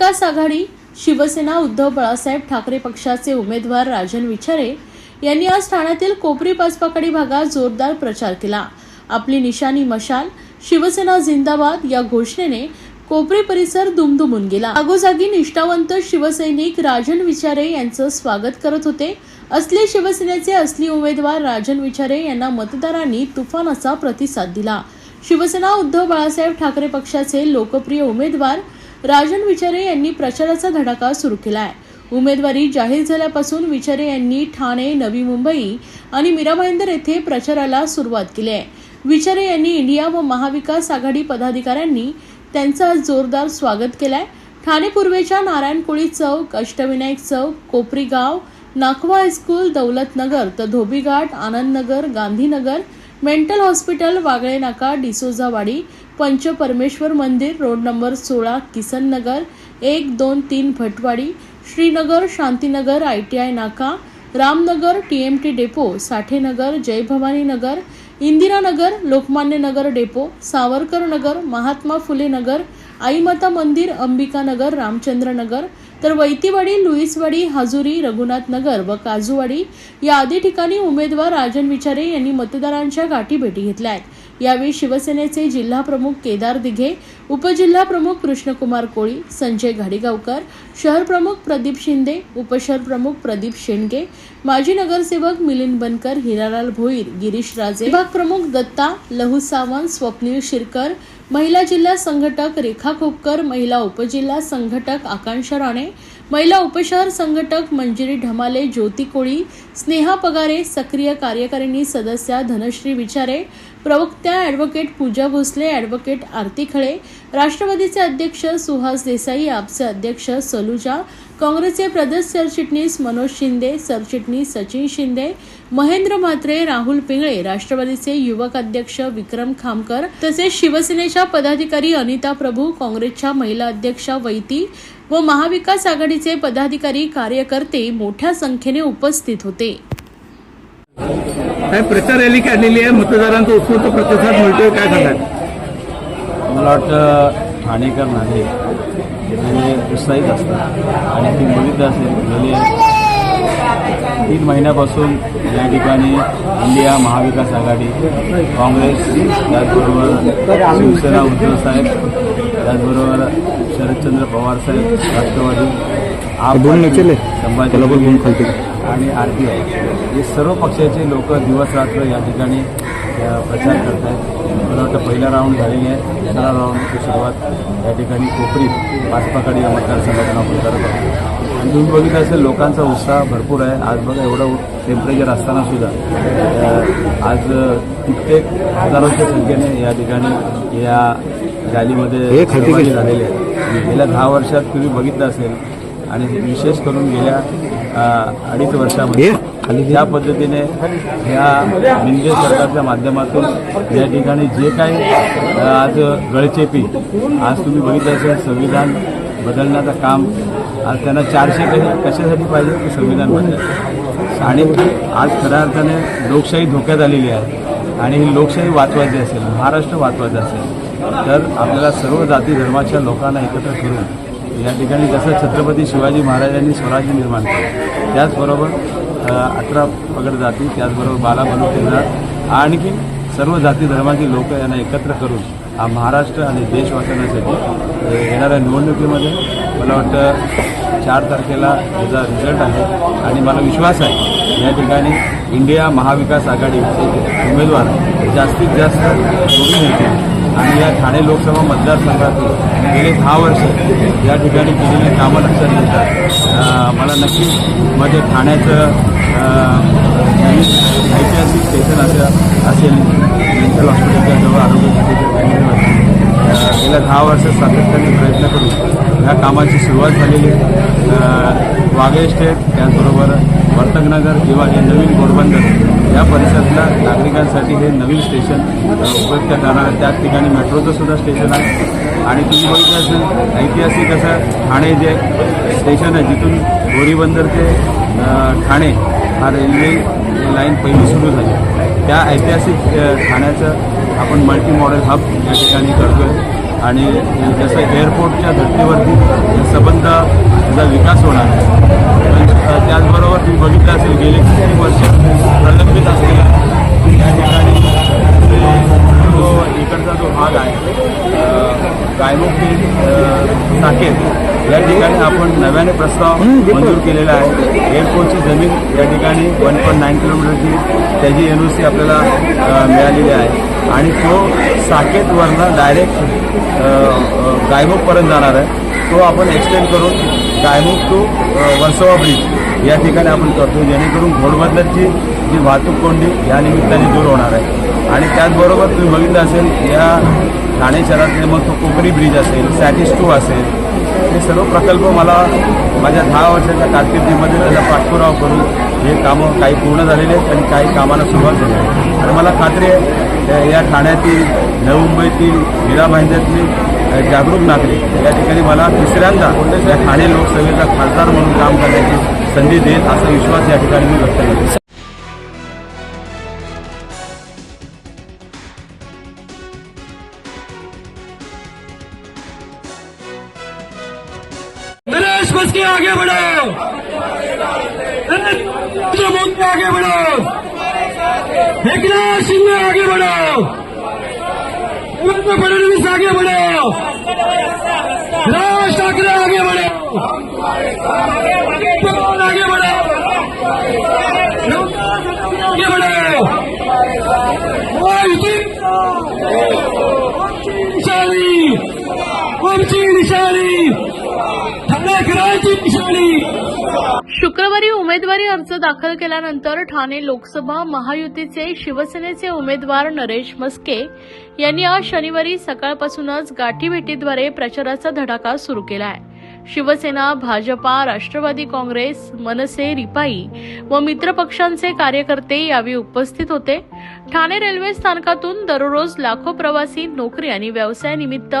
महाविकास आघाडी शिवसेना उद्धव बाळासाहेब ठाकरे पक्षाचे उमेदवार राजन विचारे यांनी आज ठाण्यातील कोपरी पाचपाकडी भागात जोरदार प्रचार केला. आपली निशाणी मशाल शिवसेना जिंदाबाद या घोषणेने कोपरी परिसर दुमदुमून गेला. जागोजागी निष्ठावंत शिवसैनिक राजन विचारे यांचं स्वागत करत होते. असली शिवसेनेचे असली उमेदवार राजन विचारे यांना मतदारांनी तुफान प्रतिसाद दिला. शिवसेना उद्धव बाळासाहेब ठाकरे पक्षाचे लोकप्रिय उमेदवार राजन विचारे यांनी प्रचाराचा धडाका सुरू केला आहे उमेदवारी जाहीर झाल्यापासून विचारे यांनी ठाणे नवी मुंबई आणि मीरा भाईंदर येथे प्रचाराला सुरुवात केली आहे. विचारे यांनी इंडिया व महाविकास आघाडी पदाधिकाऱ्यांनी त्यांचं जोरदार स्वागत केलंय. ठाणे पूर्वेच्या नारायण कोळी चौक अष्टविनायक चौक कोपरीगाव नाकवा हायस्कूल दौलतनगर तर धोबीघाट आनंदनगर गांधीनगर मेंटल हॉस्पिटल वागळे नाका डिसोजावाडी पंचपरमेश्वर मंदिर रोड नंबर सोळा किसन नगर एक दोन तीन Bhatwadi Shrinagar Shantinagar I T I नाका Ramnagar T M T depot Sathenagar Jay Bhavani Nagar Indiranagar Lokmanya Nagar depot Savarkar Nagar Mahatma Phule Nagar Aimata मंदिर अंबिका नगर रामचंद्र नगर तर वैतीवाडी लुईसवाडी हाजुरी रघुनाथ नगर व काजूवाडी या आदी ठिकाणी उमेदवार राजन विचारे यांनी मतदारांच्या गाठी भेटी घेतल्या आहेत. यावेळी शिवसेनेचे जिल्हा प्रमुख केदार दिघे उपजिल्हा प्रमुख कृष्णकुमार कोळी संजय घाडीगावकर शहर प्रमुख प्रदीप शिंदे उपशहर प्रमुख प्रदीप शेंडगे माजी नगरसेवक मिलिंद बनकर हिरालाल भोईर गिरीश राजे विभाग प्रमुख दत्ता लहू सावंत स्वप्नील शिरकर महिला जिल्हा संघटक रेखा खोपकर महिला उपजिल्हा संघटक आकांक्षा राणे महिला उपशहर संघटक मंजिरी ढमाले ज्योती कोळी स्नेहा पगारे सक्रिय कार्यकारिणी सदस्या धनश्री विचारे प्रवक्त्या ॲडव्होकेट पूजा भोसले ॲडव्होकेट आरती खळे राष्ट्रवादीचे अध्यक्ष सुहास देसाई आपचे अध्यक्ष सलुजा काँग्रेसचे प्रदेश सरचिटणीस मनोज शिंदे सरचिटणीस सचिन शिंदे महेंद्र म्हात्रे राहुल पिंगळे राष्ट्रवादीचे युवक अध्यक्ष विक्रम खामकर तसेच शिवसेनेच्या पदाधिकारी अनिता प्रभू काँग्रेसच्या महिला अध्यक्षा वैती व महाविकास आघाडीचे पदाधिकारी कार्यकर्ते मोठ्या संख्येने उपस्थित होते. काय प्रचार रॅली काढलेली आहे मतदारांचा उत्स्फूर्त प्रतिसाद मिळतोय काय सांगाल? मला वाटतं ठाणेकर नागरिक हे उत्साहित असतात. आणि ती बघितलं असेल गेले तीन महिन्यापासून या ठिकाणी इंडिया महाविकास आघाडी काँग्रेस त्याचबरोबर शिवसेना उद्धव साहेब त्याचबरोबर शरदचंद्र पवार साहेब राष्ट्रवादी आप दोन नेते संभाजी. आणि आर पी आय हे सर्व पक्षाचे लोक दिवस रात्र या ठिकाणी प्रचार करत आहेत मला वाटतं पहिला राऊंड झालेली आहे. दुसरा राऊंडची सुरुवात या ठिकाणी कोपरी पाचपाकडी या मतदारसंघातून आपण करत आहोत. आणि तुम्ही बघितलं असेल लोकांचा उत्साह भरपूर आहे. आज बघा एवढं टेम्परेचर असताना सुद्धा आज कित्येक हजारोच्या संख्येने या ठिकाणी या रॅलीमध्ये सहभागी. झालेले आहेत. गेल्या दहा वर्षात तुम्ही बघितलं असेल आणि विशेष करून गेल्या अडीच वर्षामध्ये. आणि त्या पद्धतीने ह्या मिंदे सरकारच्या माध्यमातून या ठिकाणी जे काही आज गळचेपी आज तुम्ही बघितलं असेल संविधान बदलण्याचं काम आज त्यांना चारशे काही कशासाठी पाहिजे की संविधान बदल आणि आज खऱ्या अर्थाने लोकशाही धोक्यात आलेली आहे. आणि ही लोकशाही वाचवायची असेल महाराष्ट्र वाचवायचं असेल तर आपल्याला सर्व जाती धर्माच्या लोकांना एकत्र करून या ठिकाणी जसं छत्रपती शिवाजी महाराजांनी स्वराज्य निर्माण केलं त्याचबरोबर अठरा पगड जाती त्याचबरोबर बाला बलुते आणखी सर्व जाती धर्माची लोक यांना एकत्र करून हा महाराष्ट्र आणि देश वाचवण्यासाठी येणाऱ्या निवडणुकीमध्ये मला वाटतं चार तारखेला त्याचा रिझल्ट आहे. आणि मला विश्वास आहे या ठिकाणी इंडिया महाविकास आघाडीचे उमेदवार जास्तीत जास्त निवडून येतील आणि या ठाणे लोकसभा मतदारसंघातून गेले दहा वर्ष या ठिकाणी केलेली कामं लक्षात घेतात मला नक्की मध्ये म्हणजे ठाण्याचं ऐतिहासिक स्टेशन असं असेल मेंटल हॉस्पिटलच्या जवळ आरोग्य खात्याच्या गेल्या दहा वर्षात सातत्याने प्रयत्न करून ह्या कामाची सुरुवात झालेली आहे. वाघे स्टेट त्याचबरोबर वर्तकनगर किंवा हे नवीन घोडबंदर या परिसरातल्या नागरिकांसाठी हे नवीन स्टेशन उपयुक्त करणार आहे. त्याच ठिकाणी मेट्रोचं सुद्धा स्टेशन आहे. आणि तुम्ही बघितलं असेल ऐतिहासिक असं ठाणे जे स्टेशन आहे जिथून गोरीबंदर ते ठाणे हा रेल्वे लाईन पहिली सुरू झाली. त्या ऐतिहासिक ठाण्याचं आपण मल्टी मॉडेल हब या ठिकाणी करतो आहे आणि जसं एअरपोर्टच्या धर्तीवरती सबंध त्याचा विकास होणार आहे. त्याचबरोबर तुम्ही बघितलं असेल गेले किती वर्ष प्रलंबित असलेला या ठिकाणी जे जो इकडचा जो भाग आहे गायमुखी साकेत या ठिकाणी आपण नव्याने प्रस्ताव मंजूर केलेला आहे. एअरपोर्टची जमीन या ठिकाणी वन पॉईंट नाईन किलोमीटरची त्याची एन ओ सी आपल्याला मिळालेली आहे. आणि तो साकेतवरनं डायरेक्ट गायमुखपर्यंत जाणार आहे. तो आपण एक्सटेंड करून गायमुख टू वर्सोवा ब्रिज या ठिकाणी आपण करतो. जेणेकरून घोडबंदरची जी वाहतूक कोंडी या निमित्ताने दूर होणार आहे. आणि त्याचबरोबर तुम्ही बघितलं असेल या ठाणे शहरातले मग तो कोकणी ब्रिज असेल सॅटिस टू असेल हे सर्व प्रकल्प मला माझ्या दहा वर्षाच्या कारकिर्दीमध्ये त्याचा पाठपुरावा करून हे कामं काही पूर्ण झालेले आहेत आणि काही कामाला सुरुवात झाली आहे. आणि मला खात्री आहे या- या ठाण्यातील नवी मुंबईतील हिरा भाईंद्यातली जागरूक नागरिक या ठिकाणी मला तिसऱ्यांदा या ठाणे लोकसभेचा खासदार म्हणून काम करण्याची संधी देईल असा विश्वास या ठिकाणी मी व्यक्त करतो. आगे बढ़ो। एकनाथ शिंदे आगे बढ़ो। देवेंद्र फडणवीस आगे बढ़ो। राज ठाकरे आगे बढ़ो। आगे बढ़ो। आगे बढ़ो। महायुति निशानी। शुक्रवारी उमेदवारी अर्ज दाखल केल्यानंतर ठाणे लोकसभा महायुतीचे शिवसेनेचे उमेदवार नरेश मस्के यांनी आज शनिवारी सकाळपासूनच गाठीभेटीद्वारे प्रचाराचा धडाका सुरू केला आहे शिवसेना भाजपा राष्ट्रवादी काँग्रेस मनसे रिपाई व मित्रपक्षांचे कार्यकर्ते यावेळी उपस्थित होते. ठाणे रेल्वे स्थानकातून दररोज लाखो प्रवासी नोकरी आणि व्यवसायानिमित्त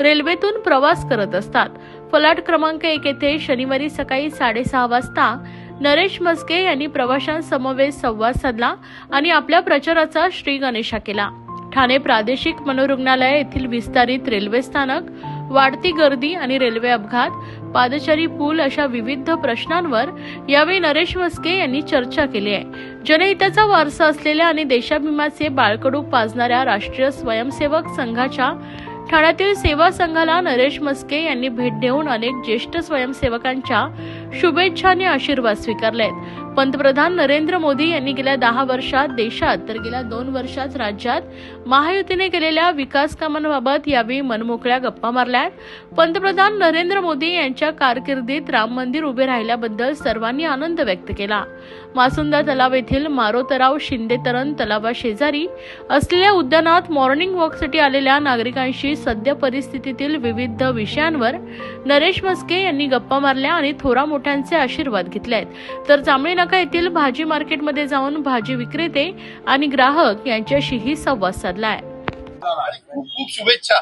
रेल्वेतून प्रवास करत असतात. फलाट क्रमांक एक येथे शनिवारी सकाळी साडेसहा वाजता नरेश मस्के यांनी प्रवाशांसमवेत संवाद साधला आणि आपल्या प्रचाराचा श्री गणेशा केला. ठाणे प्रादेशिक मनोरुग्णालय येथील विस्तारित रेल्वे स्थानक वाढती गर्दी आणि रेल्वे अपघात पादचारी पूल अशा विविध प्रश्नांवर यावेळी नरेश मस्के यांनी चर्चा केली आहे. जनहिताचा वारसा असलेल्या आणि देशाभिमाचे बाळकडू पाजणाऱ्या राष्ट्रीय स्वयंसेवक संघाच्या ठाण्यातील सेवा संघाला नरेश मस्के यांनी भेट देऊन अनेक ज्येष्ठ स्वयंसेवकांच्या शुभेच्छा आणि आशीर्वाद स्वीकारलेत. पंतप्रधान नरेंद्र मोदी यांनी गेल्या दहा वर्षात देशात तर गेल्या दोन वर्षात राज्यात महायुतीने केलेल्या विकास कामांबाबत यावेळी मनमोकळ्या गप्पा मारल्यात. पंतप्रधान नरेंद्र मोदी यांच्या कारकिर्दीत राम मंदिर उभे राहिल्याबद्दल सर्वांनी आनंद व्यक्त केला. मासुंदा तलाव येथील मारोतराव शिंदे तरण तलावा शेजारी असलेल्या उद्यानात मॉर्निंग वॉकसाठी आलेल्या नागरिकांशी सद्य परिस्थितीतील विविध विषयांवर नरेश मस्के यांनी गप्पा मारल्या आणि थोरा मोठ्यांचे आशीर्वाद घेतलेत. तर जांभळी नाका येथील भाजी मार्केटमध्ये जाऊन भाजी विक्रेते आणि ग्राहक यांच्याशीही संवाद साधलाय. खूप खूप शुभेच्छा.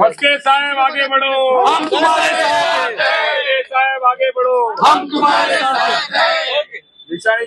मस्के साहेब आगे बढ़ो. हम तुम्हारे साथ हैं. साहेब आगे बढ़ो. हम तुम्हारे साथ हैं. निशाणी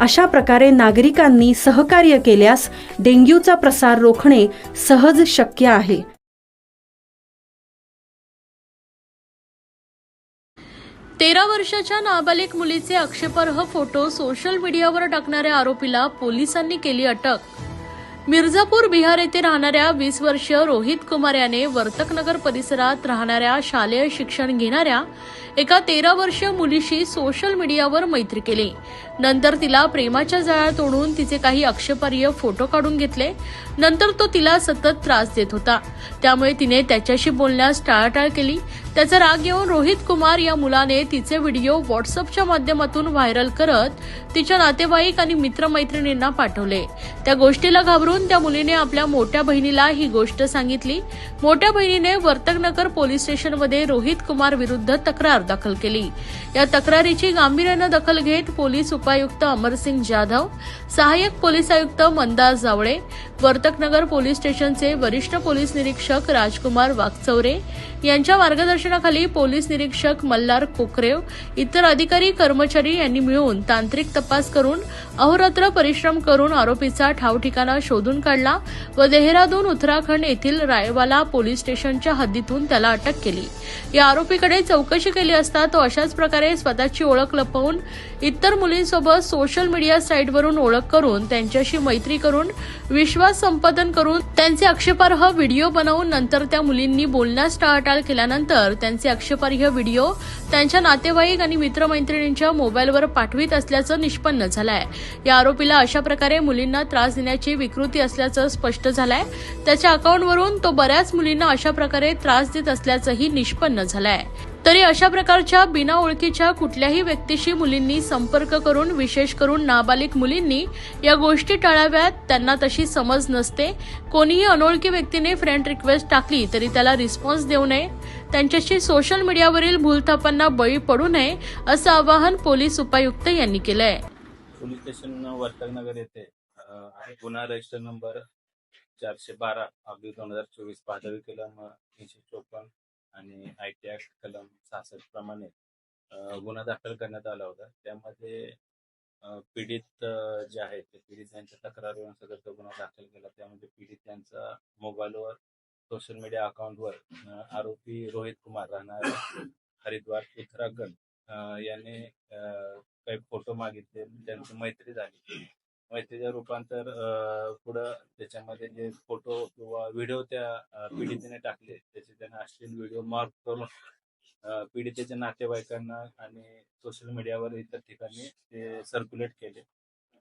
अशा प्रकारे नागरिकांनी सहकार्य केल्यास डेंग्यूचा प्रसार रोखणे सहज शक्य आहे. तेरा वर्षाच्या नाबालिक मुलीचे आक्षेपार्ह फोटो सोशल मीडियावर टाकणाऱ्या आरोपीला पोलिसांनी केली अटक. मिर्झापूर बिहार येथे राहणाऱ्या वीस वर्षीय रोहित कुमार याने वर्तकनगर परिसरात राहणाऱ्या शालेय शिक्षण घेणाऱ्या एका तेरा वर्षीय मुलीशी सोशल मीडियावर मैत्री केली. नंतर तिला प्रेमाच्या जाळ्यात ओढून तिचे काही आक्षेपार्ह फोटो काढून घेतले. नंतर तो तिला सतत त्रास देत होता. त्यामुळे तिने त्याच्याशी बोलण्यास टाळाटाळ केली. त्याचा राग येऊन रोहित कुमार या मुलाने तिचे व्हिडिओ व्हॉट्सअपच्या माध्यमातून व्हायरल करत तिच्या नातेवाईक आणि मित्रमैत्रिणींना पाठवले. त्या गोष्टीला घाबरून त्या मुलीने आपल्या मोठ्या बहिणीला ही गोष्ट सांगितली. मोठ्या बहिणीने वर्तकनगर पोलीस स्टेशनमध्ये रोहित कुमार विरुद्ध तक्रार दाखल केली. या तक्रारीची गांभीर्यानं दखल घेत पोलीस उपायुक्त अमरसिंग जाधव सहाय्यक पोलीस आयुक्त मंदार जावळे वर्तकनगर पोलीस स्टेशनचे वरिष्ठ पोलीस निरीक्षक राजकुमार वागचौरे यांच्या मार्गदर्शनाखाली पोलीस निरीक्षक मल्हार कोकरेव इतर अधिकारी कर्मचारी यांनी मिळून तांत्रिक तपास करून अहोरात्र परिश्रम करून आरोपीचा ठावठिकाणा शोधून काढला व देहरादून उत्तराखंड येथील रायवाला पोलीस स्टेशनच्या हद्दीतून त्याला अटक केली. या आरोपीकडे चौकशी केली असता तो अशाच प्रकारे स्वतःची ओळख लपवून इतर मुलींसोबत सोशल मीडिया साईटवरून ओळख करून त्यांच्याशी मैत्री करून विश्वास संपादन करून त्यांचे आक्षेपार्ह व्हिडिओ बनवून नंतर त्या मुलींनी बोलण्यास टाळाटाळ केल्यानंतर त्यांचे आक्षेपार्ह व्हिडिओ त्यांच्या नातेवाईक आणि मित्रमैत्रिणींच्या मोबाईलवर पाठवित असल्याचं निष्पन्न झालं आहे या आरोपीला अशा प्रकारे मुलींना त्रास देण्याची विकृती असल्याचं स्पष्ट झालंय. त्याच्या अकाउंटवरून तो बऱ्याच मुलींना अशा प्रकारे त्रास देत असल्याचंही निष्पन्न झालंय. तरी अशा प्रकारच्या बिना ओळखीच्या कुठल्याही व्यक्तीशी मुलींनी संपर्क करून विशेष करून नाबालिक मुलींनी या गोष्टी टाळाव्यात त्यांना तशी समज नसते. कोणीही अनोळखी व्यक्तीने फ्रेंड रिक्वेस्ट टाकली तरी त्याला रिस्पॉन्स देऊ नये. त्यांच्याशी सोशल मीडियावरील भूलथापांना बळी पडू नये असं आवाहन पोलीस उपायुक्त यांनी केलंय. पोलीस स्टेशन वर्तकनगर येथे अ, गुन्हा रजिस्टर नंबर चारशे बारा अगदी दोन हजार चोवीस पादवी कलम तीनशे चोपन्न आणि आय टी ऍक्ट कलम सहासष्ट प्रमाणे गुन्हा दाखल करण्यात आला होता. त्यामध्ये पीडित जे आहेत ते पीडित यांच्या तक्रारीवरून सदर तो गुन्हा दाखल केला. त्यामध्ये पीडित यांचा मोबाईलवर सोशल मीडिया अकाउंटवर आरोपी रोहित कुमार राहणार हरिद्वार उत्तराखंड अ, याने काही फोटो मागितले त्यांची मैत्री झाली. मैत्रीचं रूपांतर अ, पुढं त्याच्यामध्ये जे फोटो किंवा व्हिडिओ त्या अ, पीडितेने टाकले त्याचे त्याने अश्लील व्हिडिओ मार्क करून अ, पीडितेच्या नातेवाईकांना आणि सोशल मीडियावर इतर ठिकाणी ते सर्क्युलेट केले.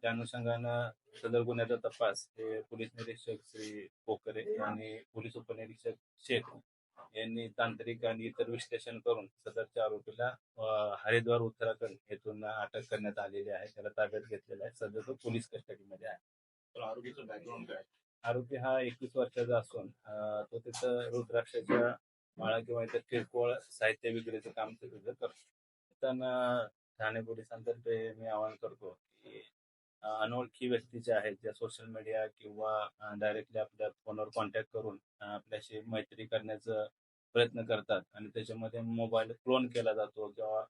त्या अनुषंगानं सदर गुन्ह्याचा तपास हे पोलीस निरीक्षक श्री पोकरे आणि पोलीस उपनिरीक्षक शेख यांनी तांत्रिक आणि इतर विश्लेषण करून सदरच्या आरोपीला हरिद्वार उत्तराखंड येथून अटक करण्यात आलेली आहे. त्याला ताब्यात घेतलेला आहे. सध्या तो पोलीस कस्टडीमध्ये आहे. आरोपीचं बॅकग्राऊंड काय? आरोपी हा एकवीस वर्षाचा असून तो तिथं रुद्राक्षाच्या माळा किंवा इतर किरकोळ साहित्य विक्रीचं काम तो तिथं करतो. त्यांना ठाणे पोलिसांतर्फे मी आवाहन करतो की अनोळखी व्यक्ती ज्या आहेत ज्या सोशल मीडिया किंवा डायरेक्टली आपल्या फोनवर कॉन्टॅक्ट करून आपल्याशी मैत्री करण्याचं प्रयत्न करतात आणि त्याच्यामध्ये मोबाईल क्लोन केला जातो किंवा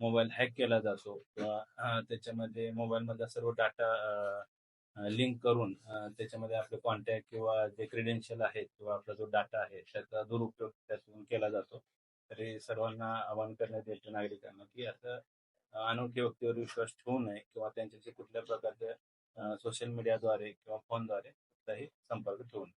मोबाईल हॅक केला जातो किंवा त्याच्यामध्ये मोबाईलमधला सर्व डाटा लिंक करून त्याच्यामध्ये आपले कॉन्टॅक्ट किंवा जे क्रेडेन्शियल आहेत किंवा आपला जो डाटा आहे त्याचा दुरुपयोग त्यातून केला जातो. तरी सर्वांना आवाहन करण्यात येतं नागरिकांना की असं अनोळखी व्यक्तीवर विश्वास ठेवू नये किंवा त्यांच्याशी कुठल्या प्रकारच्या सोशल मीडियाद्वारे किंवा फोनद्वारे कुठलाही संपर्क ठेवू नये.